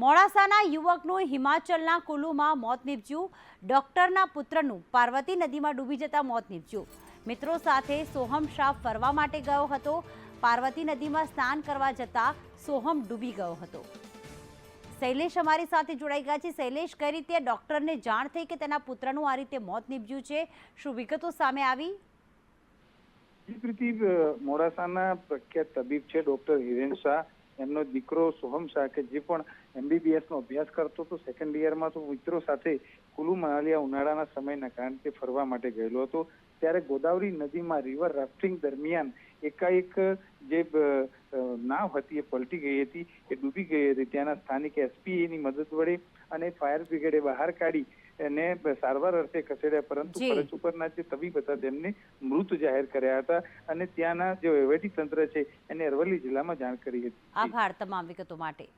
મોડાસાના યુવકનું હિમાચલના કુલુમાં મોત નીપજ્યું. ડોક્ટરના પુત્રનું પાર્વતી નદીમાં ડૂબી જતા મોત નીપજ્યું. મિત્રો સાથે સોહમ શાહ ફરવા માટે ગયો હતો. પાર્વતી નદીમાં સ્નાન કરવા જતા સોહમ ડૂબી ગયો હતો. શૈલેષ અમારી સાથે જોડાઈ ગયા છે. શૈલેષ, કઈ રીતે ડોક્ટરને જાણ થઈ કે તેના પુત્રનું આ રીતે મોત નીપજ્યું છે? શું વિગતો સામે આવી? પ્રીતિ મોડાસાના પ્રખ્યાત તબીબ છે ડોક્ટર હિરેન શાહ. એમનો દીકરો સોહમ શાહ કે જે પણ એમબીબીએસ નો અભ્યાસ કરતો હતો સેકન્ડ યરમાં તો મિત્રો સાથે કુલુ મનાલિયા ઉનાળાના સમયના કારણે તે ફરવા માટે ગયેલો હતો. ત્યારે ગોદાવરી નદીમાં રિવર રાફ્ટિંગ દરમિયાન એકાએક જે નાવ હતી એ પલટી ગઈ હતી એ ડૂબી ગઈ હતી. ત્યાંના સ્થાનિક એસપીની મદદ વડે અને ફાયર બ્રિગેડે બહાર કાઢી એને સારવાર અર્થે ખસેડ્યા. પરંતુ. ફરજ ઉપરના જે તબીબ હતા તેમને મૃત જાહેર કર્યા હતા અને ત્યાંના જે વહીવટી તંત્ર છે એને અરવલ્લી જિલ્લામાં જાણ કરી હતી. આભાર તમામ વિગતો માટે.